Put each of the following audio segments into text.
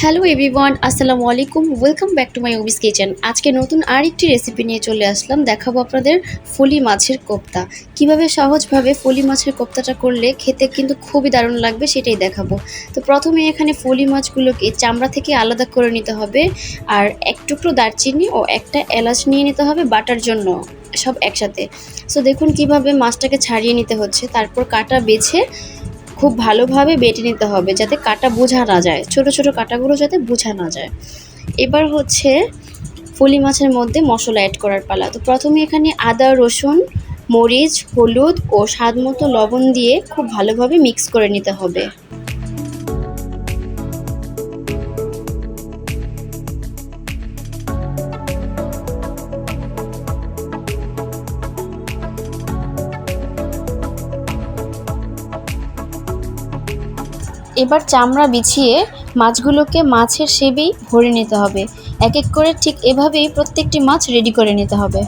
Hello everyone আসসালামু আলাইকুম welcome back to my Obis kitchen আজকে নতুন আরেকটি রেসিপি নিয়ে চলে আসলাম। দেখাবো আপনাদের ফলি মাছের কোপ্তা। কীভাবে সহজভাবে ফলি মাছের কোপ্তাটা করলে খেতে কিন্তু খুবই দারুণ লাগবে সেটাই দেখাবো। তো প্রথমে এখানে ফলি মাছগুলোকে চামড়া থেকে আলাদা করে নিতে হবে। আর এক টুকরো দারচিনি ও একটা এলাচ নিয়ে নিতে হবে বাটার জন্য সব একসাথে। সো দেখুন কীভাবে মাছটাকে ছাড়িয়ে নিতে হচ্ছে। তারপর কাটা বেছে খুব ভালোভাবে বেটে নিতে হবে যাতে কাটা বোঝা না যায়, ছোট ছোট কাটাগুলো যাতে বোঝা না যায়। এবার হচ্ছে ফুলি মাছের মধ্যে মশলা অ্যাড করার পালা। তো প্রথমে এখানে আদা, রসুন, মরিচ, হলুদ ও স্বাদ মতো লবণ দিয়ে খুব ভালোভাবে মিক্স করে নিতে হবে। এবার চামড়া বিছিয়ে মাছগুলোকে মাছের সেবেই ভরে নিতে হবে। এক এক করে ঠিক এভাবেই প্রত্যেকটি মাছ রেডি করে নিতে হবে।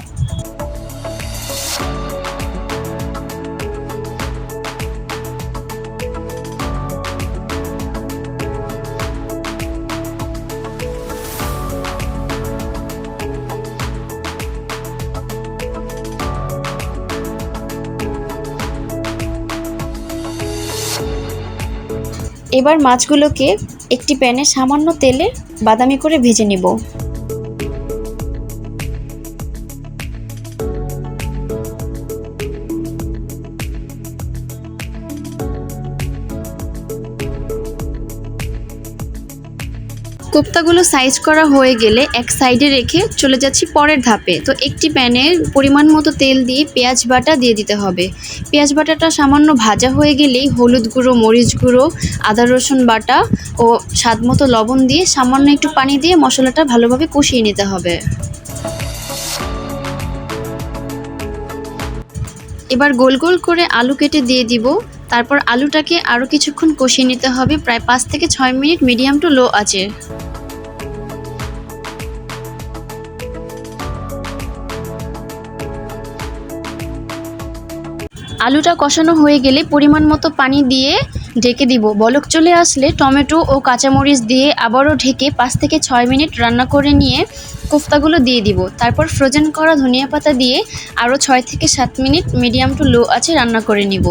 এবার মাছগুলোকে একটি প্যানে সামান্য তেলে বাদামি করে ভেজে নিব। কোপ্তাগুলো সাইজ করা হয়ে গেলে এক সাইডে রেখে চলে যাচ্ছি পরের ধাপে। তো একটি প্যানে পরিমাণ মতো তেল দিয়ে পেঁয়াজ বাটা দিয়ে দিতে হবে। পেঁয়াজ বাটাটা সামান্য ভাজা হয়ে গেলেই হলুদ গুঁড়ো, মরিচ গুঁড়ো, আদা রসুন বাটা ও স্বাদ মতো লবণ দিয়ে সামান্য একটু পানি দিয়ে মশলাটা ভালোভাবে কষিয়ে নিতে হবে। এবার গোল গোল করে আলু কেটে দিয়ে দিব। তারপর আলুটাকে আরও কিছুক্ষণ কষিয়ে নিতে হবে। প্রায় পাঁচ থেকে ছয় মিনিট মিডিয়াম টু লো আছে আলুটা কষানো হয়ে গেলে পরিমাণ মতো পানি দিয়ে ঢেকে দিব। বলক চলে আসলে টমেটো ও কাঁচামরিচ দিয়ে আবারও ঢেকে পাঁচ থেকে ছয় মিনিট রান্না করে নিয়ে কোফতাগুলো দিয়ে দিব। তারপর ফ্রোজেন করা ধনিয়া পাতা দিয়ে আরও ছয় থেকে সাত মিনিট মিডিয়াম টু লো আছে রান্না করে নিব।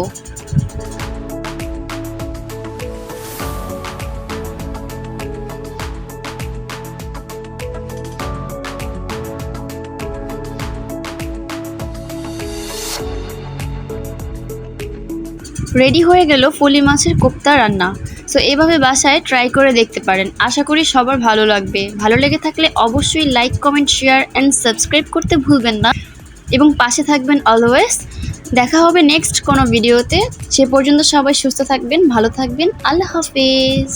রেডি হয়ে গেল ফলি মাছের কোপ্তা রান্না। সো এভাবে বাসায় ট্রাই করে দেখতে পারেন। আশা করি সবার ভালো লাগবে। ভালো লেগে থাকলে অবশ্যই like comment share and subscribe করতে ভুলবেন না। এবং পাশে থাকবেন অলওয়েজ দেখা হবে নেক্সট কোনো ভিডিওতে সে পর্যন্ত সবাই সুস্থ থাকবেন, ভালো থাকবেন। আল্লাহ হাফিজ।